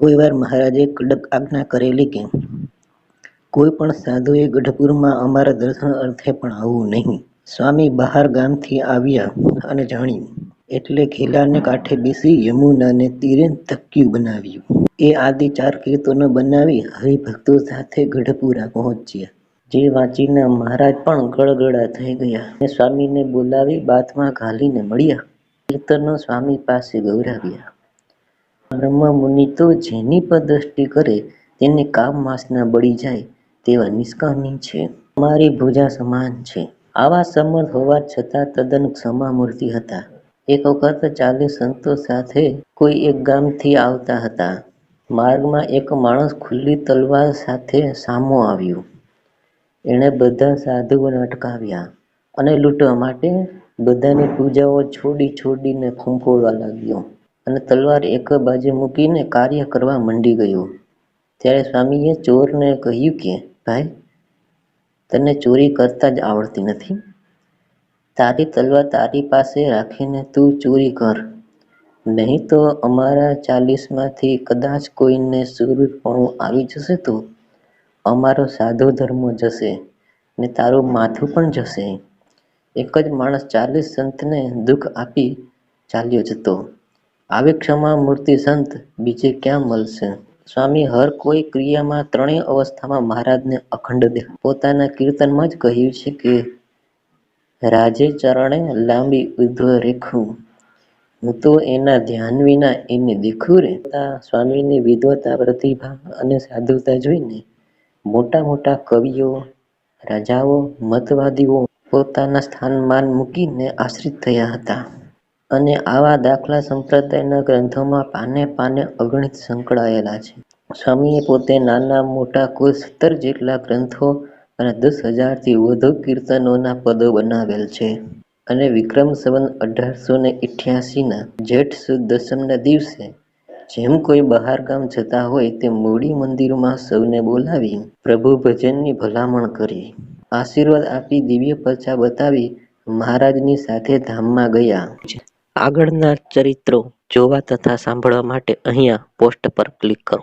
કોઈ વાર મહારાજે કડક આજ્ઞા કરેલી કે કોઈ પણ સાધુએ ગઢપુરમાં અમારા દર્શન અર્થે પણ આવવું નહીં. સ્વામી બહાર ગામથી આવ્યા અને જાણ્યું, એટલે ઘેલાને કાંઠે બેસી યમુનાને તીરે તકિયું બનાવ્યું. એ આદિ ચાર કીર્તનો બનાવી હરિભક્તો સાથે ગઢપુરા પહોંચ્યા. જે વાંચીને મહારાજ પણ ગળગળા થઈ ગયા અને સ્વામીને બોલાવી બાથમાં ઘાલીને મળ્યા. કીર્તનો સ્વામી પાસે ગૌરાવ્યા. આ બ્રહ્મમુનિ તો જેની પર કરે, તેને કામ માસના બળી જાય તેવા નિષ્કામી છે. અમારી ભુજા સમાન છે. આવા સમર્થ હોવા છતાં તદ્દન ક્ષમામૂર્તિ હતા. એક વખત ચાલીસ સંતો સાથે કોઈ એક ગામથી આવતા હતા. માર્ગમાં એક માણસ ખુલ્લી તલવાર સાથે સામો આવ્યો. એણે બધા સાધુઓને અટકાવ્યા અને લૂંટવા માટે બધાની પૂજાઓ છોડી છોડીને ફંફોડવા લાગ્યો અને તલવાર એક બાજુ મૂકીને કાર્ય કરવા મંડી ગયો. ત્યારે સ્વામીએ ચોરને કહ્યું કે, ભાઈ! તને ચોરી કરતા જ આવડતી નથી? તારી તલવાર તારી પાસે રાખીને તું ચોરી કર. નહીં તો અમારા ચાલીસમાંથી કદાચ કોઈને સુરપણું આવી જશે તો અમારો સાધુ ધર્મ જશે ને તારું માથું પણ જશે. એક જ માણસ ચાલીસ સંતને દુઃખ આપી ચાલ્યો જતો. આવી ક્ષમા મૂર્તિ સંત બીજે ક્યાં મળશે? સ્વામી હર કોઈ ક્રિયામાં ત્રણેય અવસ્થામાં મહારાજને અખંડ દે પોતાના કીર્તનમાં જ કહ્યું છે કે રાજે ચરણે લાંબી ઉધ્વ રેખું હું તો એના ધ્યાન વિના એને દેખું રે! સ્વામીની વિદ્વતા પ્રતિભા અને સાધુતા જોઈને મોટા મોટા કવિઓ, રાજાઓ, મતવાદીઓ પોતાના સ્થાનમાન મૂકીને આશ્રિત થયા હતા. અને આવા દાખલા સંપ્રદાયના ગ્રંથોમાં પાને પાને અગણિત સંકળાયેલા છે. સ્વામીએ પોતે નાના મોટા કુલ સત્તર જેટલા ગ્રંથો અને દસ હજારથી વધુ કીર્તનોના પદો બનાવેલ છે. અને વિક્રમ સંવત અઢારસો ને ઇઠ્યાસીના જેઠ સુદ દસમના દિવસે જેમ કોઈ બહાર ગામ જતા હોય તે મૂડી મંદિરમાં સૌને બોલાવી પ્રભુ ભજનની ભલામણ કરી. આશીર્વાદ આપી દિવ્ય પરચા બતાવી મહારાજની સાથે ધામમાં ગયા. આગળના ચરિત્રો જોવા તથા સાંભળવા માટે અહીંયા પોસ્ટ પર ક્લિક કરો.